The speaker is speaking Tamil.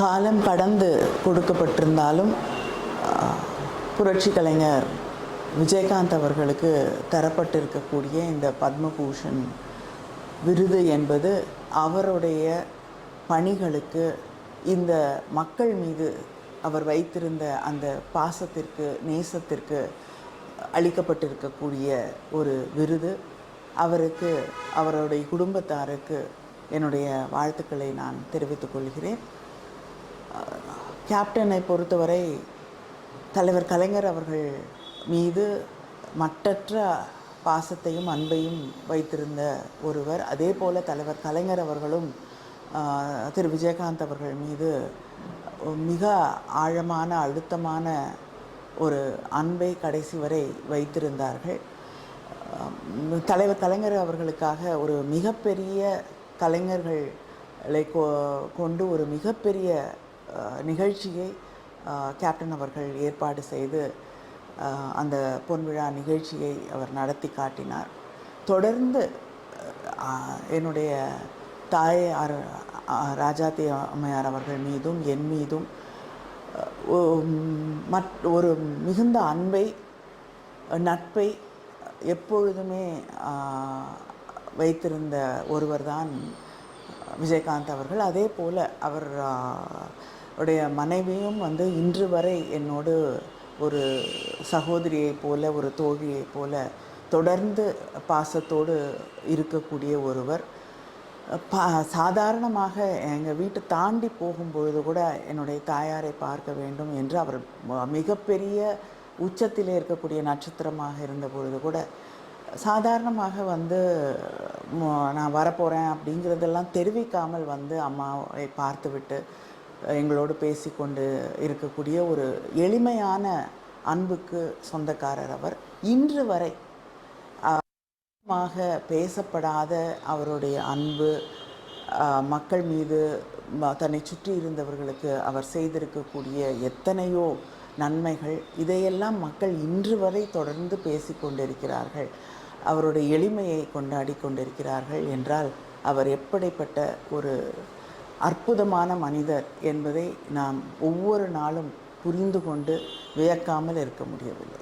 காலம் கடந்து கொடுக்கப்பட்டிருந்தாலும் புரட்சி கலைஞர் விஜயகாந்த் அவர்களுக்கு தரப்பட்டிருக்கக்கூடிய இந்த பத்மபூஷன் விருது என்பது அவருடைய பணிகளுக்கு இந்த மக்கள் மீது அவர் வைத்திருந்த அந்த பாசத்திற்கு நேசத்திற்கு அளிக்கப்பட்டிருக்கக்கூடிய ஒரு விருது. அவருக்கு அவருடைய குடும்பத்தாருக்கு என்னுடைய வாழ்த்துக்களை நான் தெரிவித்துக் கொள்கிறேன். கேப்டனை பொறுத்தவரை தலைவர் கலைஞர் அவர்கள் மீது மட்டற்ற பாசத்தையும் அன்பையும் வைத்திருந்த ஒருவர். அதே போல் தலைவர் கலைஞர் அவர்களும் திரு. விஜயகாந்த் அவர்கள் மீது மிக ஆழமான அழுத்தமான ஒரு அன்பை கடைசி வரை வைத்திருந்தார்கள். தலைவர் கலைஞர் அவர்களுக்காக ஒரு மிகப்பெரிய கலைஞர்களை கொ கொண்டு ஒரு மிகப்பெரிய நிகழ்ச்சியை கேப்டன் அவர்கள் ஏற்பாடு செய்து அந்த பொன்விழா நிகழ்ச்சியை அவர் நடத்தி காட்டினார். தொடர்ந்து என்னுடைய தாய் ராஜாத்தி அம்மையார் அவர்கள் மீதும் என் மீதும் மற் ஒரு மிகுந்த அன்பை நட்பை எப்பொழுதுமே வைத்திருந்த வைத்திருந்த ஒருவர்தான் விஜயகாந்த் அவர்கள். அதே போல் அவர் உடைய மனைவியும் வந்து இன்று வரை என்னோடு ஒரு சகோதரியைப் போல ஒரு தோழியைப் போல தொடர்ந்து பாசத்தோடு இருக்கக்கூடிய ஒருவர். பா சாதாரணமாக எங்கள் வீட்டை தாண்டி போகும்பொழுது கூட என்னுடைய தாயாரை பார்க்க வேண்டும் என்று அவர் ம- மிகப்பெரிய உச்சத்தில் இருக்கக்கூடிய நட்சத்திரமாக இருந்த பொழுது கூட சாதாரணமாக வந்து நான் வரப்போகிறேன் அப்படிங்கிறதெல்லாம் தெரிவிக்காமல் வந்து அம்மாவை பார்த்துவிட்டு எங்களோடு பேசிக்கொண்டு இருக்கக்கூடிய ஒரு எளிமையான அன்புக்கு சொந்தக்காரர் அவர். இன்று வரை பேசப்படாத அவருடைய அன்பு மக்கள் மீது தன்னை சுற்றி இருந்தவர்களுக்கு அவர் செய்திருக்கக்கூடிய எத்தனையோ நன்மைகள் இதையெல்லாம் மக்கள் இன்று வரை தொடர்ந்து பேசிக்கொண்டிருக்கிறார்கள். அவருடைய எளிமையை கொண்டாடி கொண்டிருக்கிறார்கள் என்றால் அவர் எப்படிப்பட்ட ஒரு அற்புதமான மனிதர் என்பதை நாம் ஒவ்வொரு நாளும் புரிந்து கொண்டு வியக்காமல் இருக்க முடியவில்லை.